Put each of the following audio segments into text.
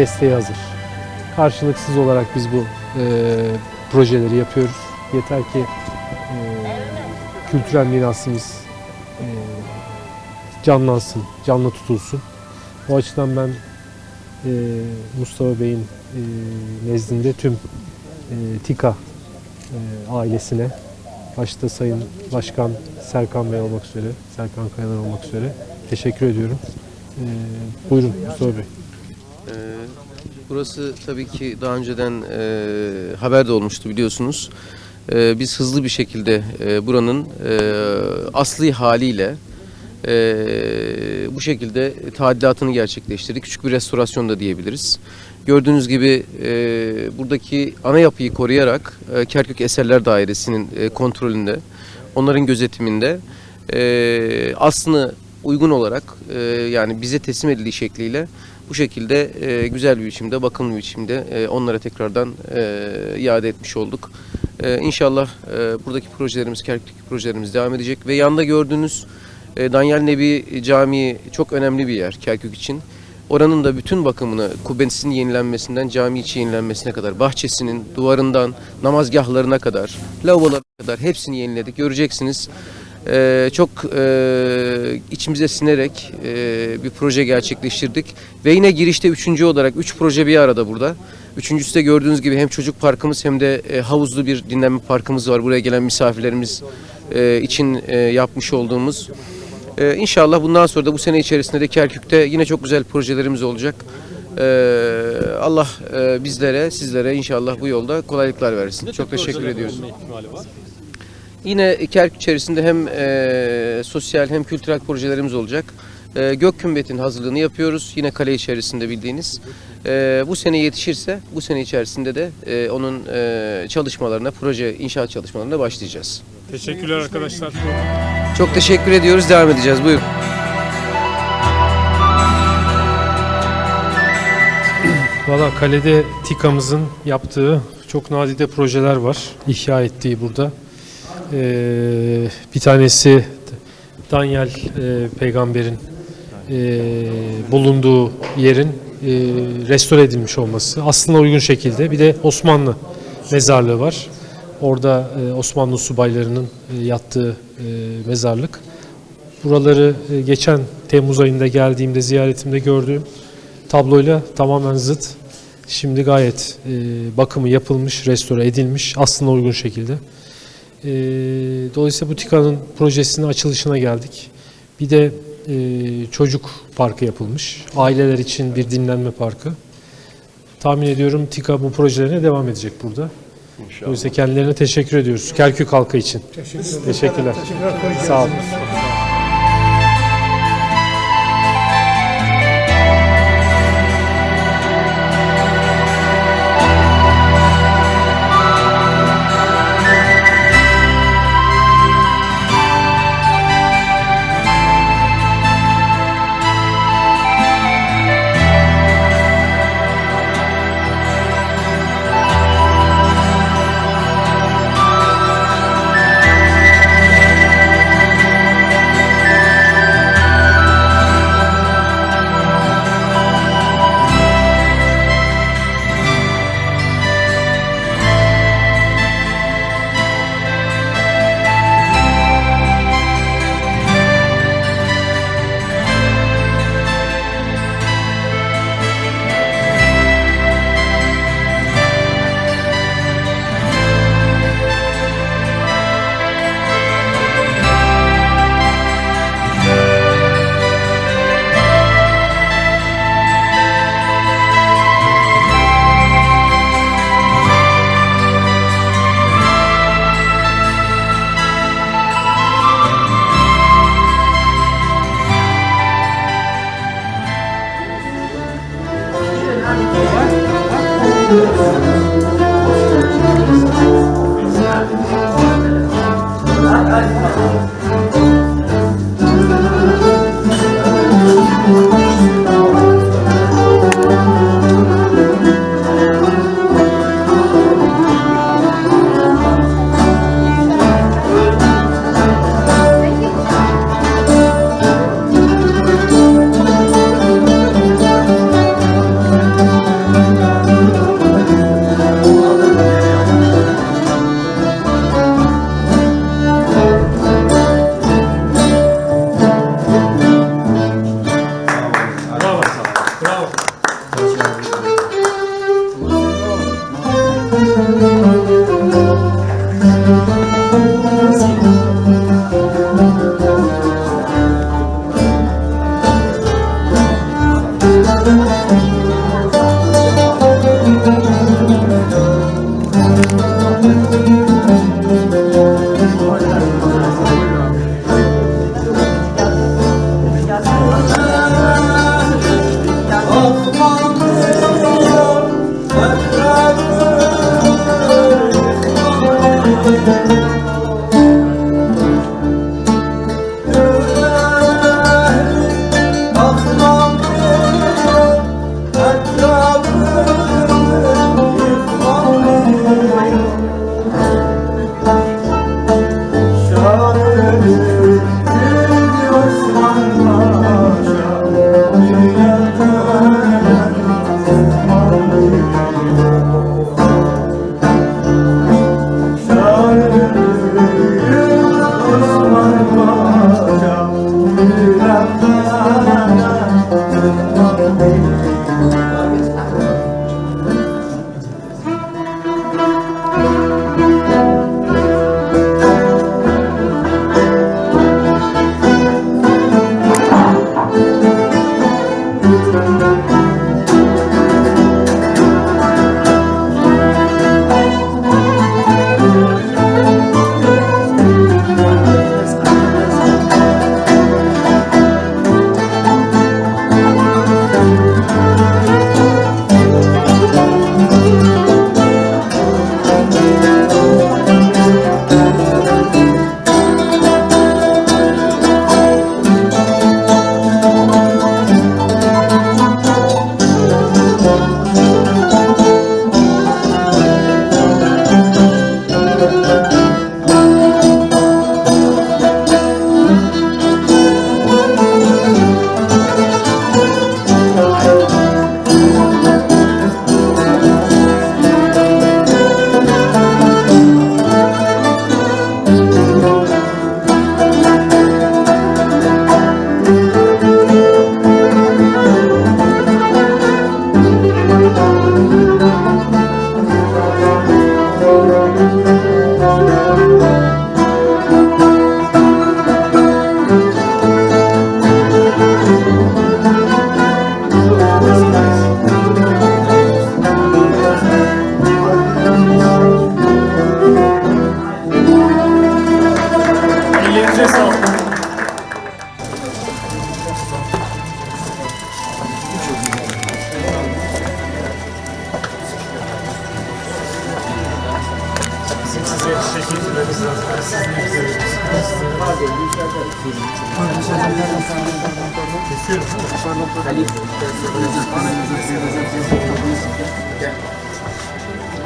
desteğe hazır. Karşılıksız olarak biz bu e, projeleri yapıyoruz. Yeter ki e, kültürel mirasımız e, canlansın, canlı tutulsun. O açıdan ben e, Mustafa Bey'in e, nezdinde tüm e, TİKA e, ailesine, başta Sayın Başkan Serkan Bey olmak üzere, Serkan Kayalar olmak üzere teşekkür ediyorum. E, buyurun Mustafa Bey. Ee, Burası tabii ki daha önceden e, haber de olmuştu biliyorsunuz. E, biz hızlı bir şekilde e, buranın e, asli haliyle e, bu şekilde tadilatını gerçekleştirdik. Küçük bir restorasyon da diyebiliriz. Gördüğünüz gibi e, buradaki ana yapıyı koruyarak e, Kerkük Eserler Dairesi'nin e, kontrolünde, onların gözetiminde e, aslını uygun olarak e, yani bize teslim edildiği şekliyle bu şekilde e, güzel bir biçimde, bakımlı bir biçimde e, onlara tekrardan e, iade etmiş olduk. E, inşallah e, buradaki projelerimiz, Kerkük'teki projelerimiz devam edecek ve yanda gördüğünüz e, Danyal Nebi Camii çok önemli bir yer Kerkük için. Oranın da bütün bakımını, kubbesinin yenilenmesinden cami içi yenilenmesine kadar, bahçesinin, duvarından, namazgahlarına kadar, lavabolarına kadar hepsini yeniledik. Göreceksiniz. Ee, çok e, içimize sinerek e, bir proje gerçekleştirdik. Ve yine girişte üçüncü olarak üç proje bir arada burada. Üçüncüsü de gördüğünüz gibi hem çocuk parkımız hem de e, havuzlu bir dinlenme parkımız var. Buraya gelen misafirlerimiz e, için e, yapmış olduğumuz. E, inşallah bundan sonra da bu sene içerisinde de Kerkük'te yine çok güzel projelerimiz olacak. E, Allah e, bizlere, sizlere inşallah bu yolda kolaylıklar versin. Çok teşekkür ediyoruz. Yine Kerkük içerisinde hem e, sosyal hem kültürel projelerimiz olacak. E, Gök Kümbet'in hazırlığını yapıyoruz. Yine kale içerisinde bildiğiniz. E, bu sene yetişirse bu sene içerisinde de e, onun e, çalışmalarına, proje inşaat çalışmalarına başlayacağız. Teşekkürler arkadaşlar. Çok teşekkür ediyoruz. Devam edeceğiz. Buyurun. Valla kalede TİKA'mızın yaptığı çok nadide projeler var. İhya ettiği burada. Ee, bir tanesi Daniel e, peygamberin e, bulunduğu yerin e, restore edilmiş olması. Aslında uygun şekilde. Bir de Osmanlı mezarlığı var. Orada e, Osmanlı subaylarının e, yattığı e, mezarlık. Buraları e, geçen Temmuz ayında geldiğimde ziyaretimde gördüğüm tabloyla tamamen zıt. Şimdi gayet e, bakımı yapılmış, restore edilmiş aslında uygun şekilde. E, dolayısıyla bu TİKA'nın projesinin açılışına geldik. Bir de e, çocuk parkı yapılmış. Aileler için bir dinlenme parkı. Tahmin ediyorum TİKA bu projelerine devam edecek burada. Dolayısıyla kendilerine teşekkür ediyoruz. Kerkük halkı için. Teşekkürler. Sağ olun.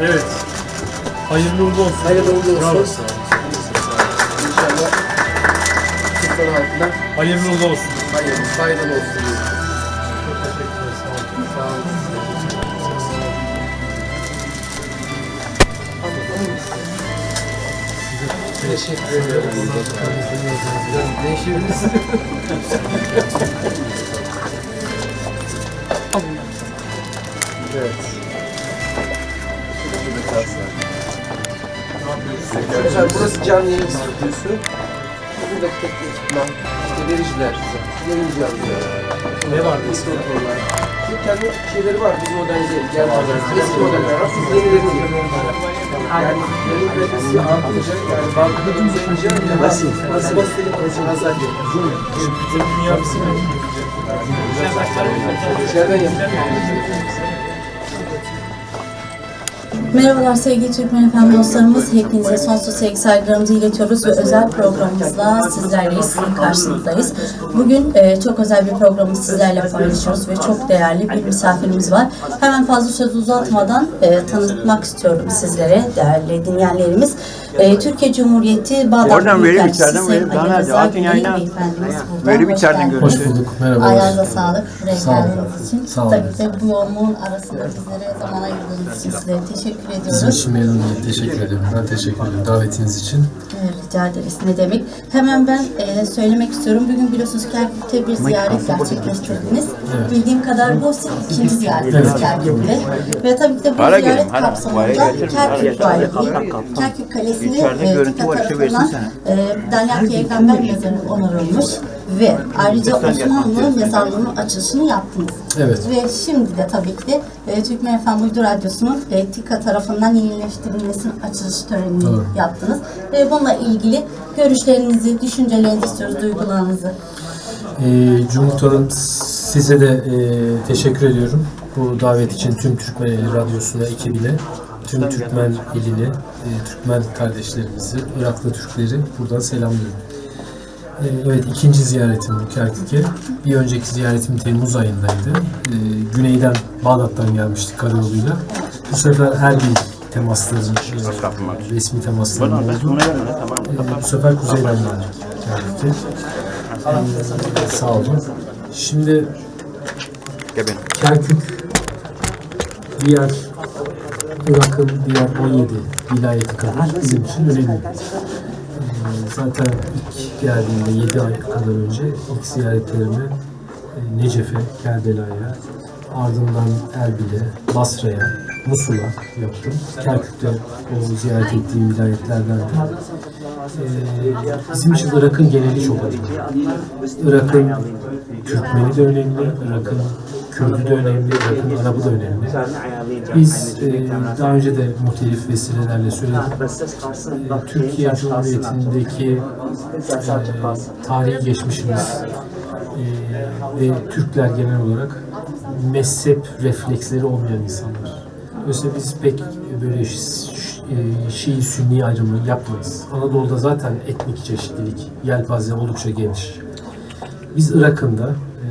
Evet. Hayırlı uğurlu olsun. Hayırlı uğurlu olsun. Bravo. İnşallah Hayırlı uğurlu olsun. hayırlı, faydalı olsun. Teşekkür ederim. Değişebiliriz. evet. Arkadaşlar burası canlı yayın stüdyosu. Buradaki teknik ekipman, işte vericiler, yayın cihazları, Ne var mikrofonlar. Şimdi kendi şeyleri var, biz modernize edip yani eski modeller var, biz yenilerini yapıyoruz. Yani yayın kalitesi artınca, yani bankada düzeyince nasıl? Nasıl basiteli nasıl hazır Dünya bizim İçeriden yapıyoruz. Merhabalar sevgili Türkmen Efendi dostlarımız. Hepinize sonsuz sevgi saygılarımızı iletiyoruz ve özel programımızla sizlerleyiz, sizin karşınızdayız. Bugün e, çok özel bir programı sizlerle paylaşıyoruz ve çok değerli bir misafirimiz var. Hemen fazla söz uzatmadan e, tanıtmak istiyorum sizlere değerli dinleyenlerimiz. Ee, Türkiye Cumhuriyeti Bağdat Oradan Büyükelçisi içeriden. Ali Daha nerede? Güney yayına. Hoş içeriden görüşürüz. Hoş bulduk, merhabalar. Ayağınıza sağlık geldiğiniz için. Sağ olun. Tabii de bu yoğunluğun arasında bizlere zaman ayırdığınız için sizlere teşekkür Bizim ediyoruz. için memnun oldum. Teşekkür ederim. Ben teşekkür ederim davetiniz için. Rica ederiz. Ne demek? Hemen ben e, söylemek istiyorum. Bugün biliyorsunuz Kerkük'te bir ziyaret gerçekleştirdiniz. Bildiğim kadar bu sizin ikinci ziyaretiniz Evet. Kerkük'te. Ve tabii ki de bu ziyaret kapsamında Kerkük. Valiliği, Kerkük Kalesi'ni İçeride e, görüntü var, işte versin tarafından e, Dalyan Peygamber mezarı onarılmış ve ayrıca Osmanlı mezarlığının açılışını yaptınız. Evet. Ve şimdi de tabii ki de e, Türkmen FM Uydu Radyosu'nun e, TİKA tarafından yenileştirilmesinin açılış törenini Doğru. yaptınız. Ve bununla ilgili görüşlerinizi, düşüncelerinizi istiyoruz, duygularınızı. Cumhuriyet Hanım size de e, teşekkür ediyorum. Bu davet için tüm Türkmen Radyosu'na, ekibine, tüm Türkmen iline, e, Türkmen kardeşlerimizi, Iraklı Türkleri buradan selamlıyorum. E, evet ikinci ziyaretim bu Kerkük'e. Bir önceki ziyaretim Temmuz ayındaydı. E, güneyden, Bağdat'tan gelmiştik karayoluyla. Bu sefer her bir temasların, e, resmi temasların oldu. E, bu sefer kuzeyden geldik Kerkük'e. Sağ olun. Şimdi. Kerkük diğer Irak'ın diğer 17 vilayeti kadar bizim için önemli. Ee, Zaten ilk geldiğimde 7 ay kadar önce ilk ziyaretlerimi e, Necef'e, Kerbela'ya, ardından Erbil'e, Basra'ya, Musul'a yaptım. Kerkük'te o ziyaret ettiğim vilayetlerden de. Ee, bizim için Irak'ın geneli çok önemli. Irak'ın Türkmeni de önemli, Irak'ın Kürdü de önemli, Irak'ın Arabı da önemli. Biz e, daha önce de muhtelif vesilelerle söyledik. E, Türkiye Cumhuriyeti'ndeki e, tarihi geçmişimiz e, ve Türkler genel olarak mezhep refleksleri olmayan insanlar. Oysa biz pek böyle e, Şii Sünni ayrımı yapmayız. Anadolu'da zaten etnik çeşitlilik, yelpaze oldukça geniş. Biz Irak'ın da e,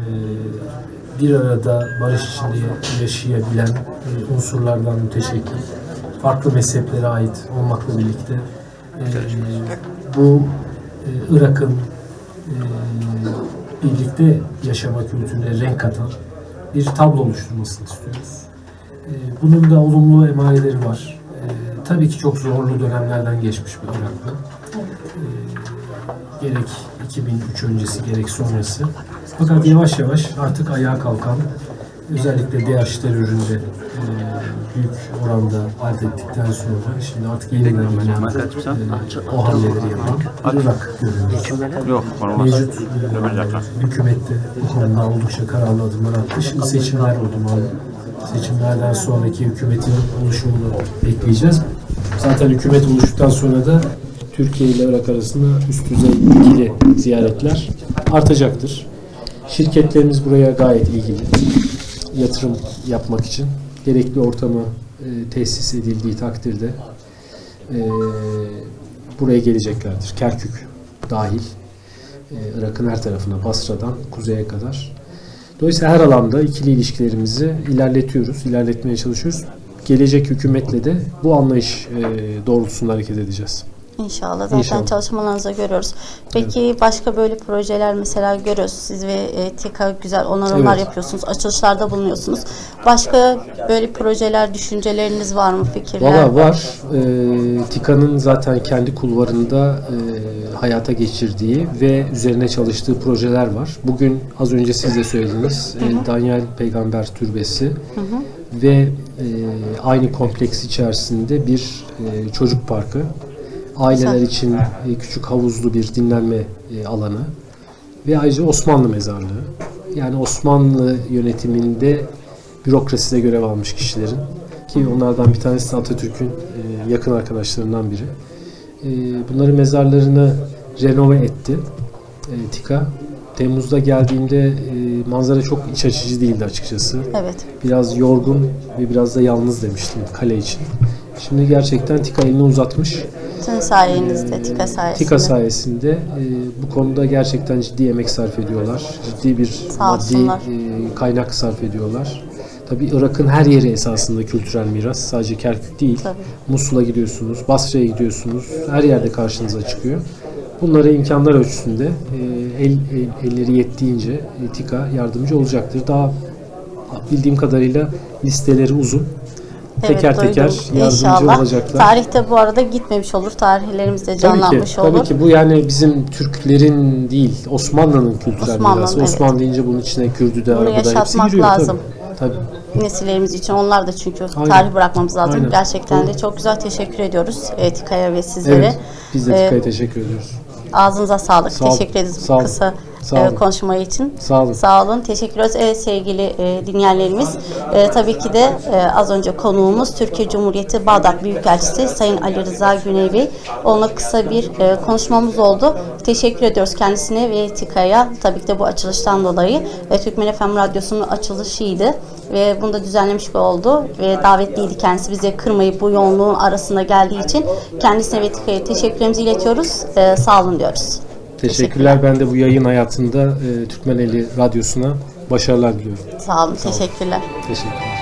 bir arada barış içinde yaşayabilen e, unsurlardan müteşekkil, farklı mezheplere ait olmakla birlikte e, bu e, Irak'ın birlikte yaşama kültürüne renk katan bir tablo oluşturmasını istiyoruz. Bunun da olumlu emareleri var. Tabii ki çok zorlu dönemlerden geçmiş bir Irak'ta. Gerek 2003 öncesi gerek sonrası. Fakat yavaş yavaş artık ayağa kalkan, özellikle DH teröründe büyük oranda elde ettikten sonra şimdi artık yeniden e, o hamleleri yapan Irak görüyoruz. Yok. Mevcut e, hükümet de bu konuda oldukça kararlı adımlar attı. Şimdi seçimler oldu malum. Seçimlerden sonraki hükümetin oluşumunu bekleyeceğiz. Zaten hükümet oluştuktan sonra da Türkiye ile Irak arasında üst düzey ikili ziyaretler artacaktır. Şirketlerimiz buraya gayet ilgili. Yatırım yapmak için gerekli ortamı e, tesis edildiği takdirde e, buraya geleceklerdir. Kerkük dahil. E, Irak'ın her tarafına, Basra'dan kuzeye kadar. Dolayısıyla her alanda ikili ilişkilerimizi ilerletiyoruz, ilerletmeye çalışıyoruz. Gelecek hükümetle de bu anlayış e, doğrultusunda hareket edeceğiz. İnşallah zaten İnşallah. çalışmalarınızı görüyoruz. Peki başka böyle projeler mesela görüyoruz. Siz ve e, TİKA güzel onarımlar Evet. yapıyorsunuz. Açılışlarda bulunuyorsunuz. Başka böyle projeler, düşünceleriniz var mı? Fikirler? Valla var. E, TİKA'nın zaten kendi kulvarında e, hayata geçirdiği ve üzerine çalıştığı projeler var. Bugün az önce siz de söylediniz. E, Daniel Peygamber Türbesi ve e, aynı kompleks içerisinde bir e, çocuk parkı. Aileler için e, küçük havuzlu bir dinlenme e, alanı ve ayrıca Osmanlı mezarlığı. Yani Osmanlı yönetiminde bürokraside görev almış kişilerin ki onlardan bir tanesi de Atatürk'ün e, yakın arkadaşlarından biri. Bunların mezarlarını renove etti TİKA. Temmuz'da geldiğimde manzara çok iç açıcı değildi açıkçası. Evet. Biraz yorgun ve biraz da yalnız demiştim kale için. Şimdi gerçekten TİKA elini uzatmış. Sizin sayenizde, TİKA sayesinde. TİKA sayesinde e, bu konuda gerçekten ciddi emek sarf ediyorlar. Ciddi bir Sağ maddi olsunlar. e, kaynak sarf ediyorlar. Tabii Irak'ın her yeri esasında kültürel miras. Sadece Kerkük değil. Tabii. Musul'a gidiyorsunuz, Basra'ya gidiyorsunuz. Her yerde karşınıza çıkıyor. Bunlara imkanlar ölçüsünde e, el, el- elleri yettiğince e, TİKA yardımcı olacaktır. Daha bildiğim kadarıyla listeleri uzun. Teker duydum. teker yardımcı İnşallah. olacaklar. Tarihte bu arada gitmemiş olur. Tarihlerimiz de Tabii canlanmış ki, olur. tabii ki bu yani bizim Türklerin değil, Osmanlı'nın kültürel Osmanlı'nın, mirası. evet. Osmanlı deyince bunun içine Kürdü de, Bunu Arap'ı da hepsi yaşatmak giriyor. lazım. Tabii. tabii. nesillerimiz için onlar da çünkü Aynen. tarih bırakmamız lazım. Aynen. Gerçekten de çok güzel teşekkür ediyoruz Etika'ya ve sizlere. Evet, biz de Ee, TİKA'ya teşekkür ediyoruz. Ağzınıza sağlık. Sağ. Teşekkür ederiz bu kısa Sağ e, olun. konuşma için. Sağ olun. Sağ olun. Teşekkür ederiz. Evet sevgili e, dinleyenlerimiz. e, tabii ki de e, az önce konuğumuz Türkiye Cumhuriyeti Bağdat Büyükelçisi Sayın Ali Rıza Güney Bey. Onunla kısa bir e, konuşmamız oldu. Teşekkür ediyoruz kendisine ve TİKA'ya. Tabii ki de bu açılıştan dolayı. E, Türkmen FM Radyosu'nun açılışıydı. Ve bunu da düzenlemiş oldu. Ve davetliydi kendisi. Bizi kırmayıp bu yoğunluğun arasında geldiği için kendisine ve TİKA'ya teşekkürlerimizi iletiyoruz. E, sağ olun diyoruz. Teşekkürler. Ben de bu yayın hayatında e, Türkmeneli Radyosu'na başarılar diliyorum. Sağ olun. Teşekkürler. Teşekkürler.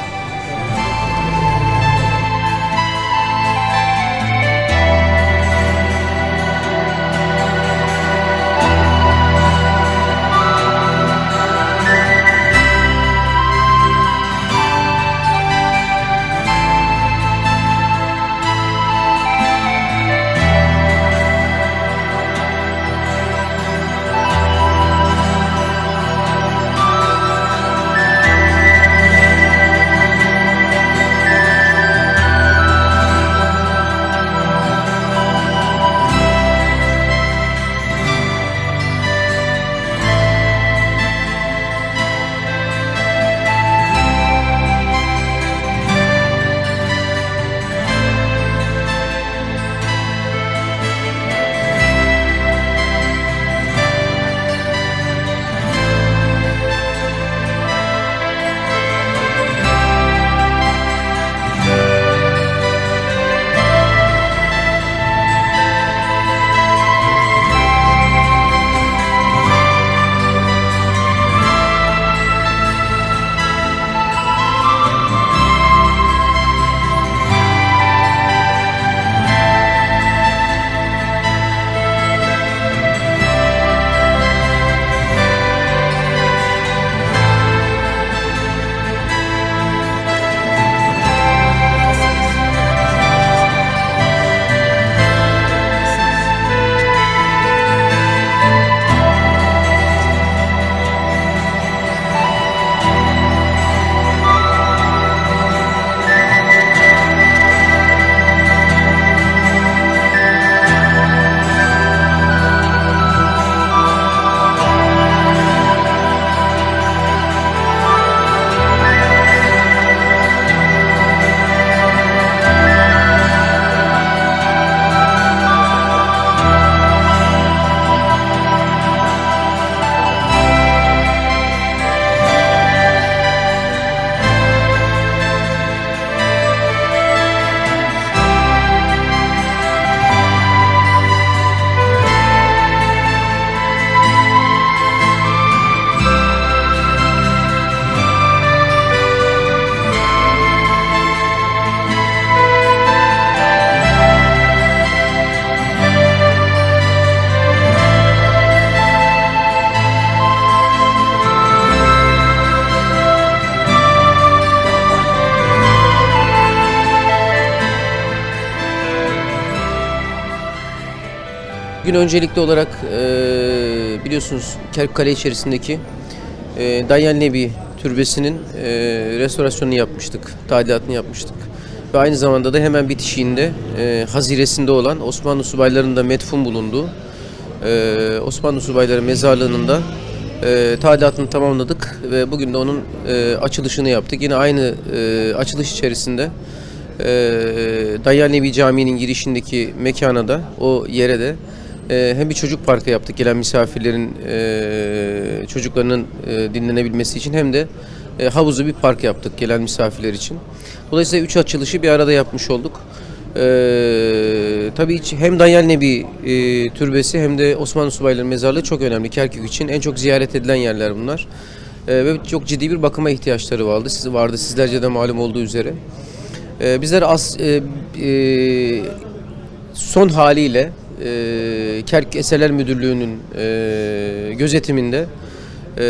Bugün öncelikli olarak e, biliyorsunuz Kerkkale içerisindeki e, Danyal Nebi Türbesi'nin e, restorasyonunu yapmıştık, tadilatını yapmıştık. Ve aynı zamanda da hemen bitişiğinde e, haziresinde olan Osmanlı subaylarının da metfun bulunduğu e, Osmanlı subayları mezarlığının da e, tadilatını tamamladık ve bugün de onun e, açılışını yaptık. Yine aynı e, açılış içerisinde e, Danyal Nebi Camii'nin girişindeki mekana da o yere de e, hem bir çocuk parkı yaptık gelen misafirlerin e, çocuklarının e, dinlenebilmesi için hem de e, havuzu bir park yaptık gelen misafirler için. Dolayısıyla üç açılışı bir arada yapmış olduk. E, tabii hem Danyal Nebi e, türbesi hem de Osmanlı Subayları Mezarlığı çok önemli. Kerkük için en çok ziyaret edilen yerler bunlar. E, ve çok ciddi bir bakıma ihtiyaçları vardı. Siz vardı sizlerce de malum olduğu üzere. E, bizler as, e, e, son haliyle e, Kerk Eserler Müdürlüğü'nün e, gözetiminde e,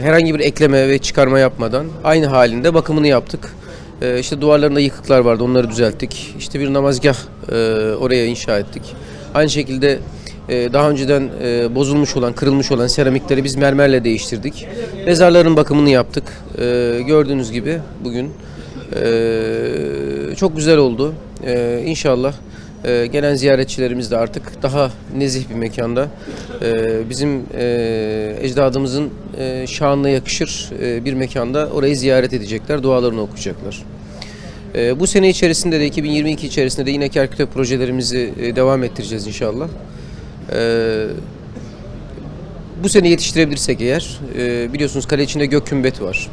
herhangi bir ekleme ve çıkarma yapmadan aynı halinde bakımını yaptık. E, işte duvarlarında yıkıklar vardı onları düzelttik. İşte bir namazgah e, oraya inşa ettik. Aynı şekilde e, daha önceden e, bozulmuş olan, kırılmış olan seramikleri biz mermerle değiştirdik. Mezarların bakımını yaptık. E, gördüğünüz gibi bugün e, çok güzel oldu. E, inşallah e, gelen ziyaretçilerimiz de artık daha nezih bir mekanda e, bizim e, ecdadımızın e, şanına yakışır e, bir mekanda orayı ziyaret edecekler, dualarını okuyacaklar. E, bu sene içerisinde de 2022 içerisinde de yine Kerkük'te projelerimizi e, devam ettireceğiz inşallah. E, bu sene yetiştirebilirsek eğer, e, biliyorsunuz kale içinde gök kümbet var.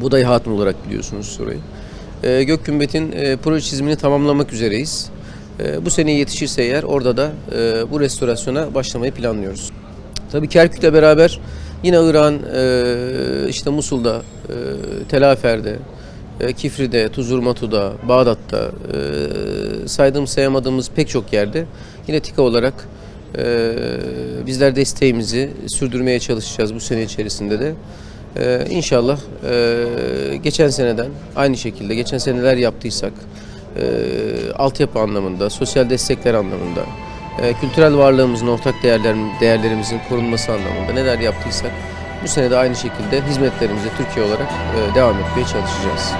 Buday Hatun olarak biliyorsunuz orayı. E, gök kümbetin e, proje çizimini tamamlamak üzereyiz. E, bu sene yetişirse eğer orada da e, bu restorasyona başlamayı planlıyoruz. Tabii Kerkük'le beraber yine İran, e, işte Musul'da, e, Telafer'de, Kifri'de, Tuzurmatu'da, Bağdat'ta saydığım sayamadığımız pek çok yerde yine TİKA olarak bizler desteğimizi sürdürmeye çalışacağız bu sene içerisinde de. Ee, inşallah e, geçen seneden aynı şekilde geçen seneler yaptıysak e, altyapı anlamında, sosyal destekler anlamında, e, kültürel varlığımızın, ortak değerler, değerlerimizin korunması anlamında neler yaptıysak bu sene de aynı şekilde hizmetlerimize Türkiye olarak e, devam etmeye çalışacağız.